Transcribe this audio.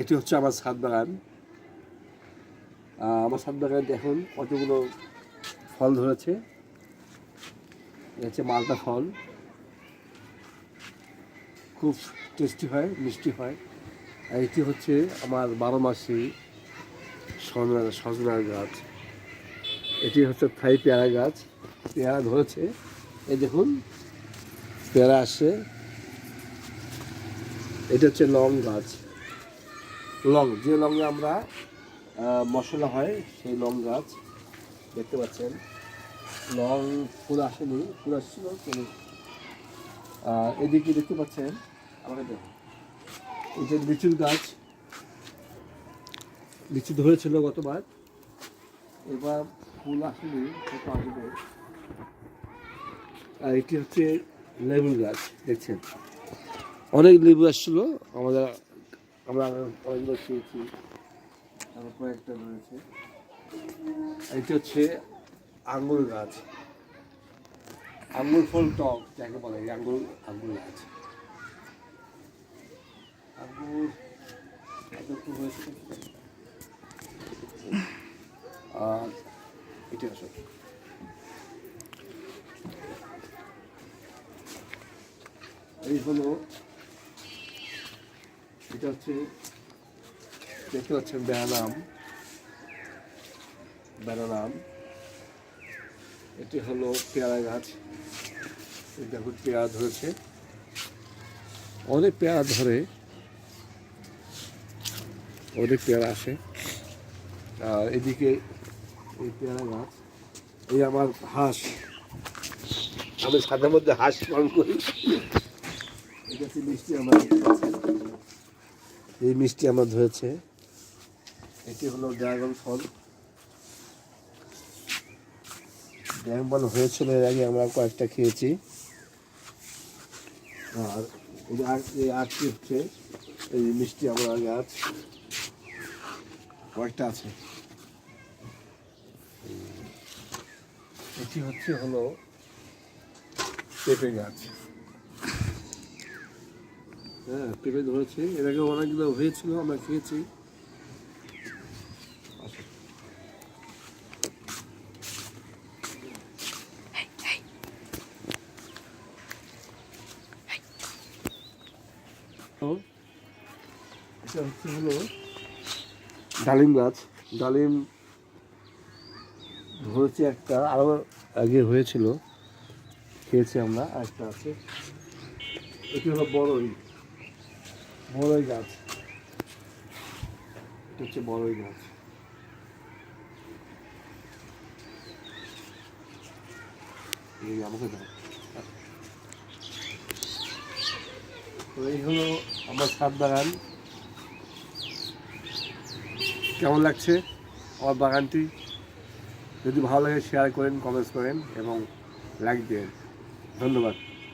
এটি হচ্ছে আমার ছাদ বাগান। আমার ছাদ বাগানে দেখুন কতগুলো ফল ধরেছে? এ হচ্ছে মালটা ফল। খুব টেস্টি হয়, মিষ্টি হয়। আর এটি হচ্ছে আমার বারো মাসি সজনা সজনার গাছ। এটি হচ্ছে থাই পেয়ারা গাছ। পেয়ারা ধরেছে। এই দেখুন, পেয়ারা আসে এটা হচ্ছে লং গাছ। লং, যে লংয়ে আমরা মশলা হয়, সেই লং গাছ। দেখতে পাচ্ছেন, লং ফুল আসেনি, ফুল আসছিল এদিকে দেখতে পাচ্ছেন, আমাকে দেখুন এই যে লিচুর গাছ, লিচু ধরেছিল গতবার। এবার ফুল আসেনি আসবে আর এটি হচ্ছে লেবুর গাছ, দেখছেন। অনেক লেবু আসছিল, আমাদের আমরা অনেকগুলো খেয়েছি। তারপর কয়েকটা রয়েছে। এটি হচ্ছে আঙ্গুর গাছ। আঙ্গুর ফল টক যাকে বলে আঙ্গুর আঙ্গুর গাছ। আঙ্গুর হয়েছে। আর এটা আসলে এই হলো এটা হচ্ছে, দেখতে পাচ্ছেন ব্যানাম ব্যানাম এটি হলো পেয়ারা গাছ। দেখুন, পেয়ারা ধরেছে। অনেক পেয়ারা ধরে। অনেক পেয়ারা আসে। আর এদিকে এই পেয়ারা গাছ। এই আমার হাঁস। আমি সাদের মধ্যে হাঁস পালন করি। এটা মিষ্টি আমার। এই মিষ্টি আমার ধরেছে এটি হলো ড্রাগন ফল। ড্রাগন হয়েছিল এর আগে আমরা কয়েকটা খেয়েছি। আর এই আটটি হচ্ছে, এই মিষ্টি আমরা গাছ কয়েকটা আছে। এটি হচ্ছে হলো পেঁপে গাছ। হ্যাঁ পেঁপে ধরেছে। এর আগে অনেকগুলো হয়েছিল আমরা খেয়েছি। তো, এটা হচ্ছে হলো ডালিম গাছ। ডালিম ধরেছি একটা আরও আগে হয়েছিল। খেয়েছি আমরা একটা আছে। এটি হলো বড়ই বড়ই গাছ। এটা হচ্ছে বড়ই গাছ। এই আমাকে দাও। তো এই হলো আমার ছাদ বাগান। কেমন লাগছে আমার বাগানটি? যদি ভালো লাগে শেয়ার করেন কমেন্টস করেন এবং লাইক দেন ধন্যবাদ।